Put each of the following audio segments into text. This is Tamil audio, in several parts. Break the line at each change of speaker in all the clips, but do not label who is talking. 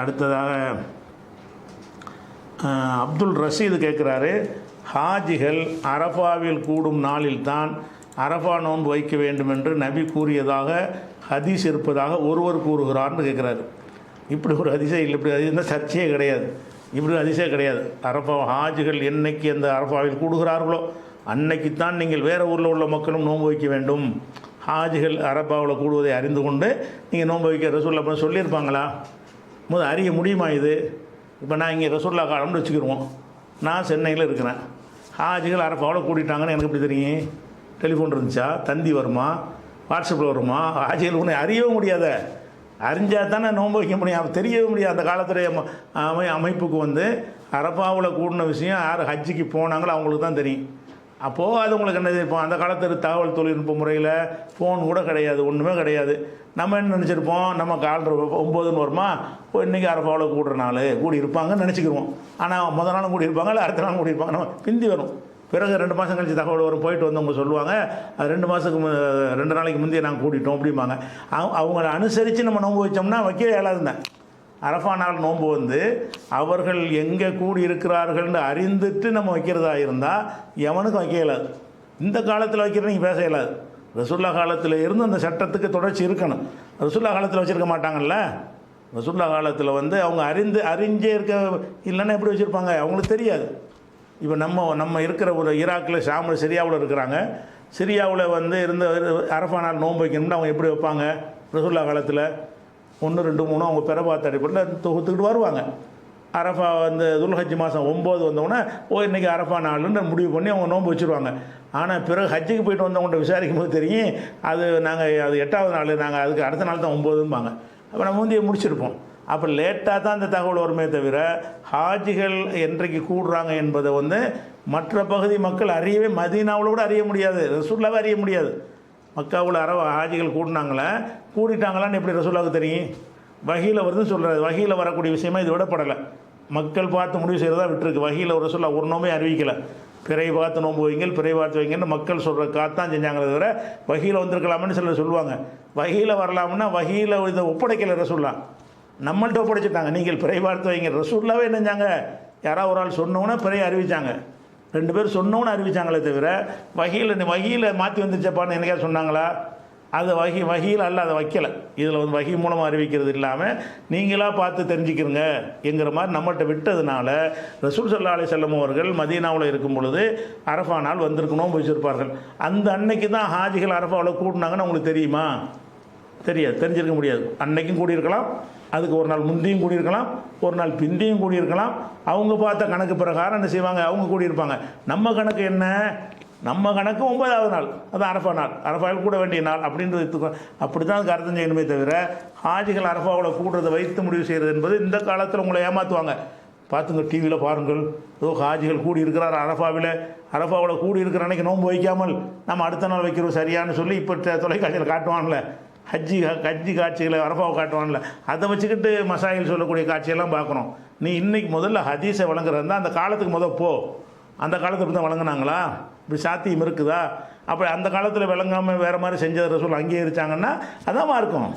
அடுத்ததாக அப்துல் ரஷீது கேட்குறாரு ஹாஜிகள் அரஃபாவில் கூடும் நாளில்தான் அரஃபா நோன்பு வைக்க வேண்டும் என்று நபி கூறியதாக ஹதீஸ் இருப்பதாக ஒருவர் கூறுகிறார்னு கேட்குறாரு. இப்படி ஒரு அதிசயம் இல்லை இப்படி அதிசயம் சர்ச்சையே கிடையாது. இப்படி ஒரு அதிசயம் கிடையாது. அரஃபா ஹாஜிகள் என்னைக்கு அந்த அரஃபாவில் கூடுகிறார்களோ அன்னைக்கு தான் நீங்கள் வேறு ஊரில் உள்ள மக்களும் நோன்பு வைக்க வேண்டும். ஹாஜிகள் அரபாவில் கூடுவதை அறிந்து கொண்டு நீங்கள் நோன்பு வைக்க ரசூல்லா சொல்லியிருப்பாங்களா? முதல் அறிய முடியுமா இது? இப்போ நான் இங்கே ரசூல்லா காலம்னு வச்சுக்கிருவோம். நான் சென்னையில் இருக்கிறேன். ஹாஜிகள் அரப்பாவில் கூட்டிட்டாங்கன்னு எனக்கு எப்படி தெரியும்? டெலிஃபோன் இருந்துச்சா? தந்தி வருமா? வாட்ஸ்அப்பில் வருமா? ஹாஜிகள் ஒன்று அறியவே முடியாத. அறிஞ்சால் தானே நோன்பு வைக்க முடியும். அவன் தெரியவே முடியாது. அந்த காலத்துடைய அமை அமைப்புக்கு வந்து அரப்பாவில் கூடின விஷயம் யார் ஹஜ்ஜிக்கு போனாங்களோ அவங்களுக்கு தான் தெரியும். அப்போது அது உங்களுக்கு என்ன இப்போ அந்த காலத்தில் தகவல் தொழில்நுட்ப முறையில் ஃபோன் கூட கிடையாது ஒன்றுமே கிடையாது. நம்ம என்ன நினச்சிருப்போம்? நம்ம காலர் ஒம்போதுன்னு வருமா? இப்போ இன்றைக்கி அரப்பாவில் கூடுற நாள். கூடி இருப்பாங்கன்னு நினச்சிக்கிருவோம். ஆனால் முத நாளும் கூடி இருப்பாங்க இல்லை அடுத்த நாளும் கூடி இருப்பாங்க. நம்ம பிந்தி வரும். பிறகு ரெண்டு மாதம் கழிச்சு தகவல் வரும். போயிட்டு வந்தவங்க சொல்லுவாங்க அது ரெண்டு மாதத்துக்கு ரெண்டு நாளைக்கு முந்தைய நாங்கள் கூட்டிட்டோம் அப்படிம்பாங்க. அவங்க அவங்கள அனுசரித்து நம்ம நம்ப வச்சோம்னா வைக்கவே இயலாதுங்க. அரஃபா நாள் நோன்பு வந்து அவர்கள் எங்கே கூடி இருக்கிறார்கள்னு அறிந்துட்டு நம்ம வைக்கிறதா இருந்தால் எவனுக்கும் வைக்க இயலாது. இந்த காலத்தில் வைக்கிறது நீங்கள் பேச இயலாது. ரசுல்லா காலத்தில் இருந்து அந்த சட்டத்துக்கு தொடர்ச்சி இருக்கணும். ரசுல்லா காலத்தில் வச்சுருக்க மாட்டாங்கல்ல? ரசுல்லா காலத்தில் வந்து அவங்க அறிந்து அறிஞ்சே இருக்க இல்லைன்னா எப்படி வச்சுருப்பாங்க? அவங்களுக்கு தெரியாது. இப்போ நம்ம நம்ம இருக்கிற ஒரு ஈராக்கில் ஷாமில் சிரியாவில் இருக்கிறாங்க. சிரியாவில் வந்து இருந்த அரஃபா நாள் நோன்பு வைக்கணும்னு அவங்க எப்படி வைப்பாங்க? ரசுல்லா காலத்தில் ஒன்று ரெண்டு மூணு அவங்க பிறபாத்த அடிப்படையில் தொகுத்துக்கிட்டு வருவாங்க. அரஃபா வந்து துல்ஹஜ் மாதம் ஒம்பது வந்தோடனே ஓ இன்றைக்கி அரஃபா நாளுன்னு முடிவு பண்ணி அவங்க நோன்பு வச்சுருவாங்க. ஆனால் பிறகு ஹஜ்ஜுக்கு போயிட்டு வந்தவங்கள்ட்ட விசாரிக்கும் போது தெரியும் அது நாங்கள் அது எட்டாவது நாள் நாங்கள் அதுக்கு அடுத்த நாள் தான் ஒம்போதும்பாங்க. அப்போ நம்ம முந்தைய முடிச்சிருப்போம். அப்போ லேட்டாக தான் அந்த தகவல் வருமே தவிர ஹாஜிகள் என்றைக்கு கூடுறாங்க என்பதை வந்து மற்ற பகுதி மக்கள் அறியவே மதீனாவில் கூட அறிய முடியாது ரசூல்லாவே அறிய முடியாது. மக்காவில் அற ஹாஜிகள் கூடினாங்களே கூடிட்டாங்களான்னு எப்படி ரசூலாவுக்கு தெரியும்? வகையில் வருதுன்னு சொல்கிறாரு வகையில் வரக்கூடிய விஷயமா இது விடப்படலை. மக்கள் பார்த்து முடிவு செய்கிறதா விட்டுருக்கு. வகையில் ஒரு ரசூலா ஒரு நோமே அறிவிக்கலை. பிறை பார்த்து நோம்பு வைங்கள் பிறை பார்த்து வைங்கன்னு மக்கள் சொல்கிற காத்தான் செஞ்சாங்களே தவிர வகையில் வந்திருக்கலாம்னு சிலர் சொல்லுவாங்க. வகையில் வரலாம்னா வகையில் இதை ஒப்படைக்கலை ரசூல்லா நம்மள்ட்ட ஒப்படைச்சிட்டாங்க. நீங்கள் பிறை பார்த்து வைங்க ரசூல்லாவே என்னஞ்சாங்க யாராவது ஒரு ஆள் சொன்னோன்னே பிறை அறிவித்தாங்க ரெண்டு பேர் சொன்னோன்னு அறிவிச்சாங்களே தவிர வகையில் வகையில் மாற்றி வந்துச்சப்பான்னு எனக்கே சொன்னாங்களா? அது வகி வகையில் அல்ல அதை வைக்கலை. இதில் வந்து வகி மூலமாக அறிவிக்கிறது இல்லாமல் நீங்களாக பார்த்து தெரிஞ்சுக்கிறங்க என்கிற மாதிரி நம்மகிட்ட விட்டதுனால ரசூல் சல்லா அலி செல்லம் அவர்கள் மதீனாவில் இருக்கும் பொழுது அரஃபா நாள் வந்திருக்கணும் வச்சிருப்பார்கள். அந்த அன்னைக்கு தான் ஹாஜிகள் அரஃபாவில் கூட்டினாங்கன்னு உங்களுக்கு தெரியுமா? தெரியாது தெரிஞ்சிருக்க முடியாது. அன்னைக்கும் கூடியிருக்கலாம் அதுக்கு ஒரு நாள் முந்தியும் கூடியிருக்கலாம் ஒரு நாள் பிந்தியும் கூடியிருக்கலாம். அவங்க பார்த்த கணக்கு பிரகாரம் என்ன செய்வாங்க? அவங்க கூடியிருப்பாங்க. நம்ம கணக்கு என்ன? நம்ம கணக்கு ஒன்பதாவது நாள். அது அரஃபா நாள். அரஃபாவில் கூட வேண்டிய நாள் அப்படின்றது எடுத்துக்கோ. அப்படி தான் அதுக்கு அர்த்தம் செய்யணுமே தவிர ஹாஜிகள் அரஃபாவோட கூடுறதை வைத்து முடிவு செய்கிறது என்பது இந்த காலத்தில் உங்களை ஏமாற்றுவாங்க பார்த்துங்க டிவியில் பாருங்கள். ஏதோ ஹாஜிகள் கூடி இருக்கிறார் அரஃபாவில். அரஃபாவோட கூடி இருக்கிற அன்னைக்கு நோன்பு வைக்காமல் நம்ம அடுத்த நாள் வைக்கிறோம் சரியான்னு சொல்லி இப்போ தொலைக்காட்சியில் காட்டுவான்ல ஹஜ்ஜி ஹஜ்ஜி காட்சிகளை அரபாவை காட்டுவான்ல அதை வச்சுக்கிட்டு மசாயில் சொல்லக்கூடிய காட்சியெல்லாம் பார்க்குறோம் நீ இன்றைக்கி முதல்ல ஹதீஸை வழங்குறதா அந்த காலத்துக்கு முதல் போ. அந்த காலத்துக்கு தான் வழங்கினாங்களா? இப்படி சாத்தியம் இருக்குதா? அப்போ அந்த காலத்தில் விளங்காமல் வேறு மாதிரி செஞ்ச ரசூல் அங்கீகரித்தாங்கன்னா அதான் இருக்கும்.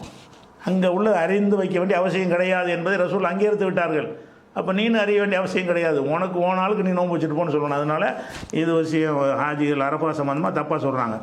அங்கே உள்ள அறிந்து வைக்க வேண்டிய அவசியம் கிடையாது என்பதை ரசூல் அங்கீகரித்து விட்டார்கள். அப்போ நீனு அறிய வேண்டிய அவசியம் கிடையாது. உனக்கு ஓனாளுக்கு நீ நோன்பு வச்சுட்டு போன்னு சொல்லணும். அதனால் இது விஷயம் ஹாஜிகள் அரபா சம்மந்தமாக தப்பாக சொல்கிறாங்க